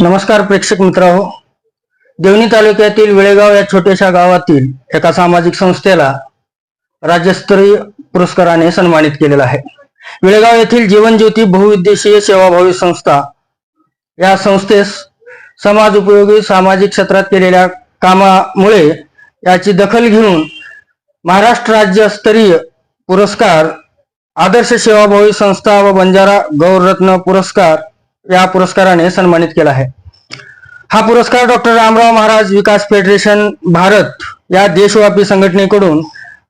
नमस्कार प्रेक्षक मित्रांनो. देवणी तालुक्यातील वेळेगाव या छोट्याशा गावातील एका सामाजिक संस्थेला राज्यस्तरीय पुरस्काराने सन्मानित केलेला आहे. वेळेगाव येथील जीवनज्योती बहुउद्देशीय सेवाभावी संस्था या संस्थेस समाज उपयोगी सामाजिक क्षेत्रात केलेल्या कामामुळे याची दखल घेऊन महाराष्ट्र राज्यस्तरीय पुरस्कार आदर्श सेवाभावी संस्था व बंजारा गौररत्न पुरस्कार या पुरस्काराने सन्मानित केला आहे. हा पुरस्कार डॉक्टर रामराव महाराज विकास फेडरेशन भारत या देशव्यापी संघटनेकडून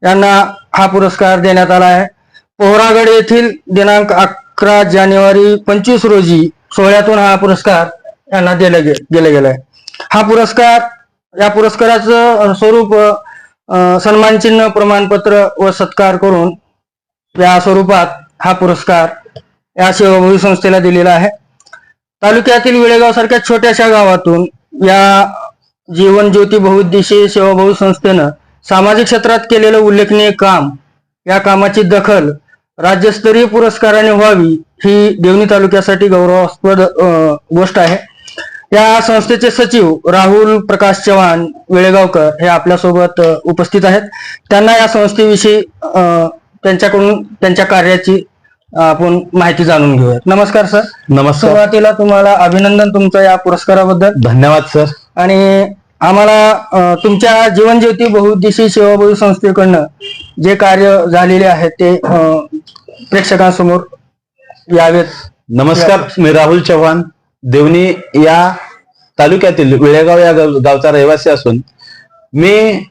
यांना हा पुरस्कार देण्यात आला आहे. पोहरागड येथील दिनांक अकरा जानेवारी पंचवीस रोजी सोहळ्यातून हा पुरस्कार यांना दिला गे दिला गेला आहे. हा पुरस्कार या पुरस्काराचं स्वरूप सन्मानचिन्ह प्रमाणपत्र व सत्कार करून या स्वरूपात हा पुरस्कार या सेवाभावी संस्थेला दिलेला आहे. तालुक्यातील विळेगाव सारख्या छोट्याशा गावातून या जीवन ज्योती बहुउद्देशीय सेवाभाऊ संस्थेनं सामाजिक क्षेत्रात केलेलं उल्लेखनीय काम या कामाची दखल राज्यस्तरीय पुरस्काराने व्हावी ही देवणी तालुक्यासाठी गौरवास्पद गोष्ट आहे. या संस्थेचे सचिव राहुल प्रकाश चव्हाण वेळेगावकर हे आपल्यासोबत उपस्थित आहेत. त्यांना या संस्थेविषयी त्यांच्याकडून त्यांच्या कार्याची आपण माहिती जाणून घेऊयात. नमस्कार सर. नमस्कार. सुरुवातीला तुम्हाला अभिनंदन तुमचं या पुरस्काराबद्दल. धन्यवाद सर. आणि आम्हाला तुमच्या जीवन ज्योती बहुउद्देशीय सेवाभावी संस्थेकडनं जे कार्य झालेले आहे ते प्रेक्षकांसमोर यावेत. नमस्कार मी राहुल चव्हाण. देवणी या तालुक्यातील विळेगाव या गाव- गावचा रहिवासी असून मी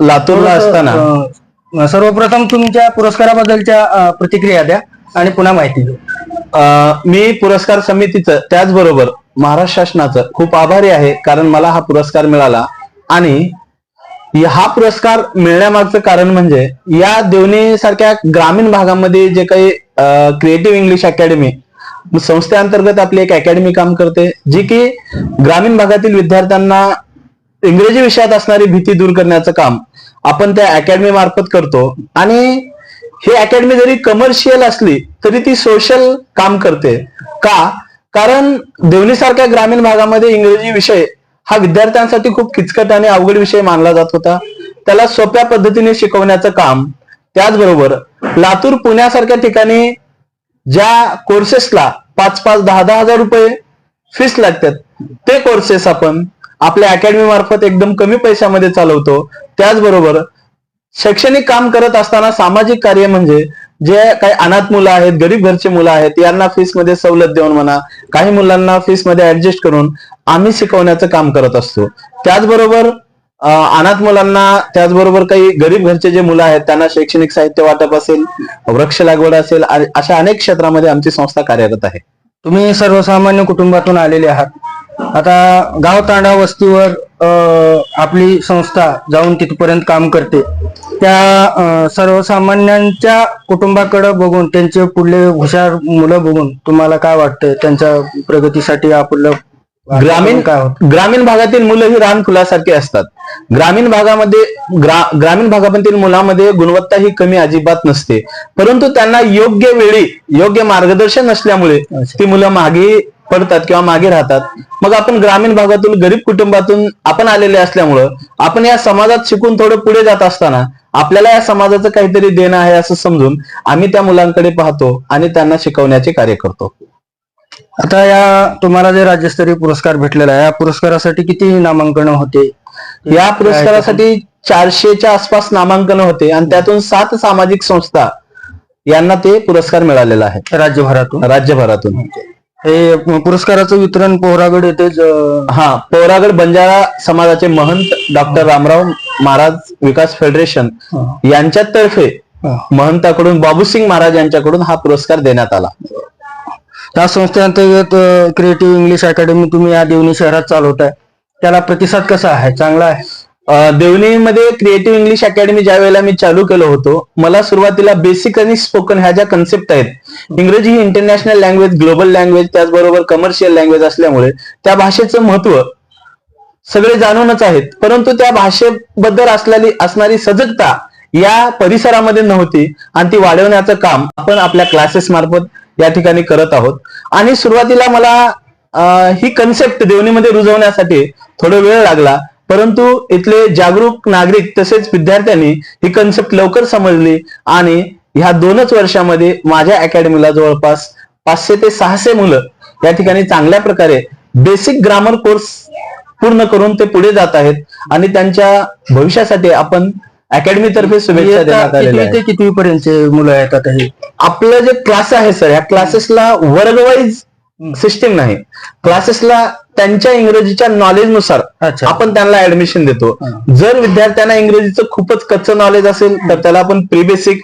लातूरला असताना सर्वप्रथम तुमच्या पुरस्काराबद्दलच्या प्रतिक्रिया द्या. आणि पुन्हा माहिती देऊ मी पुरस्कार समितीचं त्याचबरोबर महाराष्ट्र शासनाचं खूप आभारी आहे कारण मला हा पुरस्कार मिळाला. आणि हा पुरस्कार मिळण्यामागचं कारण म्हणजे या देवणी सारख्या ग्रामीण भागामध्ये जे काही क्रिएटिव्ह इंग्लिश अकॅडमी संस्थेअंतर्गत आपली एक अकॅडमी काम करते जी की ग्रामीण भागातील विद्यार्थ्यांना इंग्रजी विषयात असणारी भीती दूर करण्याचं काम आपण त्या अकॅडमी मार्फत करतो. आणि ही अकॅडमी जरी कमर्शियल असली तरी ती सोशल काम करते. का? कारण देवणीसारख्या ग्रामीण भागामध्ये इंग्रजी विषय हा विद्यार्थ्यांसाठी खूप किचकट आणि अवघड विषय मानला जात होता. त्याला सोप्या पद्धतीने शिकवण्याचं काम. त्याचबरोबर लातूर पुण्यासारख्या ठिकाणी ज्या कोर्सेसला पाच पाच दहा दहा हजार रुपये फीस लागतात ते कोर्सेस आपण आपल्या अकॅडमी मार्फत एकदम कमी पैशामध्ये चालवतो. त्याचबरोबर शैक्षणिक काम करत असताना सामाजिक कार्य म्हणजे जे काही अनाथ मुलं आहेत गरीब घरचे मुलं आहेत यांना फीसमध्ये सवलत देऊन म्हणा काही मुलांना फीसमध्ये ऍडजस्ट करून आम्ही शिकवण्याचं काम करत असतो. त्याचबरोबर अनाथ मुलांना त्याचबरोबर काही गरीब घरचे जे मुलं आहेत त्यांना शैक्षणिक साहित्य वाटप असेल वृक्ष लागवड असेल अशा अनेक क्षेत्रामध्ये आमची संस्था कार्यरत आहे. तुम्ही सर्वसामान्य कुटुंबातून आलेले आहात. आता गाव तांडा वस्तीवर आपली संस्था जाऊन तिथपर्यंत काम करते. त्या सर्वसामान्यांच्या कुटुंबाकडे बघून त्यांचे पुढले हुशार मुलं बघून तुम्हाला काय वाटतंय? त्यांच्या प्रगतीसाठी आपलं ग्रामीण काय होत? ग्रामीण भागातील मुलं ही रान फुलासारखी असतात. ग्रामीण भागामध्ये ग्रा, ग्रामीण भागातील मुलामध्ये गुणवत्ता ही कमी अजिबात नसते. परंतु त्यांना योग्य वेळी योग्य मार्गदर्शन नसल्यामुळे. ती मुलं मागे पडतात किंवा मागे राहतात. मग आपण ग्रामीण भागातून गरीब कुटुंबातून आपण आलेले असल्यामुळं आपण या समाजात शिकून थोडं पुढे जात असताना आपल्याला या समाजाचं काहीतरी देणं आहे असं समजून आम्ही त्या मुलांकडे पाहतो आणि त्यांना शिकवण्याचे कार्य करतो. आता या तुम्हाला जे राज्यस्तरीय पुरस्कार भेटलेला आहे या पुरस्कारासाठी किती नामांकन होते? या पुरस्कारासाठी चारशेच्या आसपास नामांकन होते आणि त्यातून सात सामाजिक संस्था यांना ते पुरस्कार मिळालेला आहे. राज्यभरातून? राज्यभरातून. हे पुरस्काराचं वितरण पोहरागड येथेच अ, हा पौरागड बंजारा समाजाचे महंत डॉक्टर रामराव महाराज विकास फेडरेशन यांच्यातर्फे. महंताकडून बाबूसिंग महाराज यांच्याकडून हा पुरस्कार देण्यात आला. त्या संस्थेअंतर्गत क्रिएटिव्ह इंग्लिश अकॅडमी तुम्ही या देवणी शहरात चालवताय. त्याला प्रतिसाद कसा आहे? चांगला आहे? देवणीमध्ये क्रिएटिव्ह इंग्लिश अकॅडमी ज्या वेळेला मी चालू केलं होतो मला सुरुवातीला बेसिक आणि स्पोकन ह्या ज्या कन्सेप्ट आहेत इंग्रजी ही इंटरनॅशनल लँग्वेज ग्लोबल लँग्वेज त्याचबरोबर कमर्शियल लँग्वेज असल्यामुळे त्या भाषेचं महत्त्व सगळे जाणूनच आहेत. परंतु त्या भाषेबद्दल असलेली असणारी सजगता या परिसरामध्ये नव्हती आणि ती वाढवण्याचं काम आपण आपल्या क्लासेस मार्फत या ठिकाणी करत आहोत. आणि सुरुवातीला मला ही कन्सेप्ट देवणीमध्ये रुजवण्यासाठी थोडा वेळ लागला. परंतु इथले जागरूक नागरिक तसेच विद्यार्थ्यांनी ही कन्सेप्ट लवकर समजली आणि ह्या दोनच वर्षामध्ये माझ्या अकॅडमीला जवळपास पाचशे ते सहाशे मुलं या ठिकाणी चांगल्या प्रकारे बेसिक ग्रामर कोर्स पूर्ण करून ते पुढे जात आहेत आणि त्यांच्या भविष्यासाठी आपण अकॅडमी तर्फे शुभेच्छा देण्यात आलेल्या कितवी आहेत. ते कितवी पर्यंतचे मुलं आहेत आता हे? आपलं जे क्लास आहे सर या क्लासेसला वर्गवाईज सिस्टीम नाही. क्लासेसला त्यांच्या इंग्रजीच्या नॉलेजनुसार आपण त्यांना ऍडमिशन देतो. जर विद्यार्थ्यांना इंग्रजीचं खूपच कच्चं नॉलेज असेल तर त्याला आपण प्री बेसिक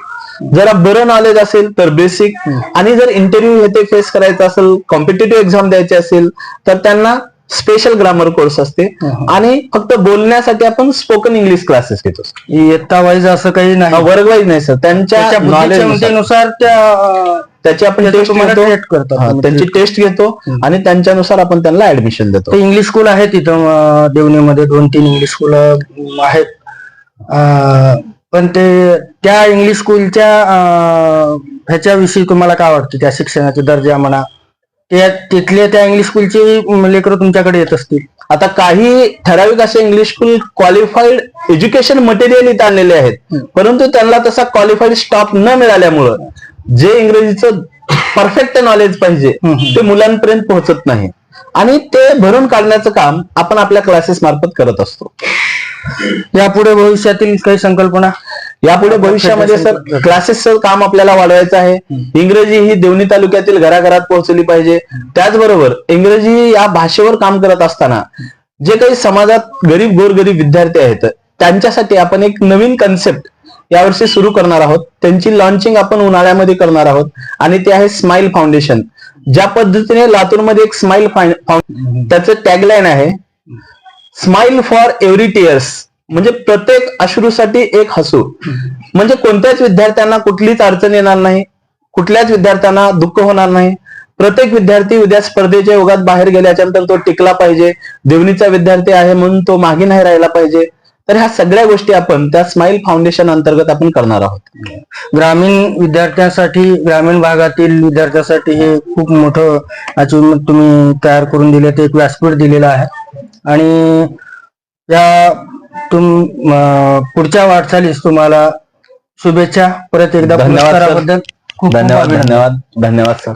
जरा बरं नॉलेज असेल तर बेसिक आणि जर इंटरव्ह्यू हे ते फेस करायचं असेल कॉम्पिटेटिव्ह एक्झाम द्यायची असेल तर त्यांना स्पेशल ग्रामर कोर्स असते. आणि फक्त बोलण्यासाठी आपण स्पोकन इंग्लिश क्लासेस घेतो इयत्ता वाईज असं काही नाही. वर्गवाईज नाही सर त्यांच्या त्याच्या knowledge नुसार. बुद्धिक्षमतेनुसार त्या त्याची आपण त्याचं टेस्ट घेतो. त्यांची टेस्ट आणि त्यांच्यानुसार आपण त्यांना ऍडमिशन देतो. इंग्लिश स्कूल आहे तिथं देवणीमध्ये दोन तीन इंग्लिश स्कूल आहेत. पण ते त्या इंग्लिश स्कूलच्या ह्याच्याविषयी तुम्हाला काय वाटतं? त्या शिक्षणाचे दर्जा म्हणा. त्या तिथले त्या इंग्लिश स्कूलची लेकरं तुमच्याकडे येत असतील. आता काही ठराविक असे English school qualified education material इथं आणलेले आहेत. परंतु त्यांना तसा क्वालिफाईड स्टॉप न मिळाल्यामुळं जे इंग्रजीचं परफेक्ट नॉलेज पाहिजे ते मुलांपर्यंत पोहोचत नाही. आणि ते भरून काढण्याचं काम आपण आपल्या क्लासेस मार्फत करत असतो. यापुढे भविष्यातील काही संकल्पना? यापुढे भविष्यामध्ये सर क्लासेसचं काम आपल्याला वाढवायचं आहे. इंग्रजी ही देवणी तालुक्यातील घराघरात पोहोचली पाहिजे. त्याचबरोबर इंग्रजी या भाषेवर काम करत असताना जे काही समाजात गरीब गोरगरीब विद्यार्थी आहेत त्यांच्यासाठी आपण एक नवीन कन्सेप्ट यावर्षी सुरू करणार आहोत. त्यांची लॉन्चिंग आपण उन्हाळ्यामध्ये करणार आहोत. आणि ते आहे स्माइल फाउंडेशन ज्या पद्धतीने लातूरमध्ये एक स्माइल त्याचं टॅगलाईन आहे स्माइल फॉर एव्हरी टिअर्स म्हणजे प्रत्येक अश्रूसाठी एक हसू. म्हणजे कोणत्याच विद्यार्थ्यांना कुठलीच अडचण येणार नाही कुठल्याच विद्यार्थ्यांना दुःख होणार नाही. प्रत्येक विद्यार्थी उद्या स्पर्धेच्या योगात बाहेर गेल्याच्यानंतर तो टिकला पाहिजे. देवणीचा विद्यार्थी आहे म्हणून तो मागे नाही राहिला पाहिजे. तर ह्या सगळ्या गोष्टी आपण त्या स्माइल फाउंडेशन अंतर्गत आपण करणार आहोत. ग्रामीण विद्यार्थ्यांसाठी ग्रामीण भागातील विद्यार्थ्यांसाठी हे खूप मोठं अचिव्हमेंट तुम्ही तयार करून दिले ते एक व्यासपीठ दिलेलं आहे. आणि या तुम पुढच्या वाटचालीस तुम्हाला शुभेच्छा. परत एकदा धन्यवाद, धन्यवाद. धन्यवाद धन्यवाद सर.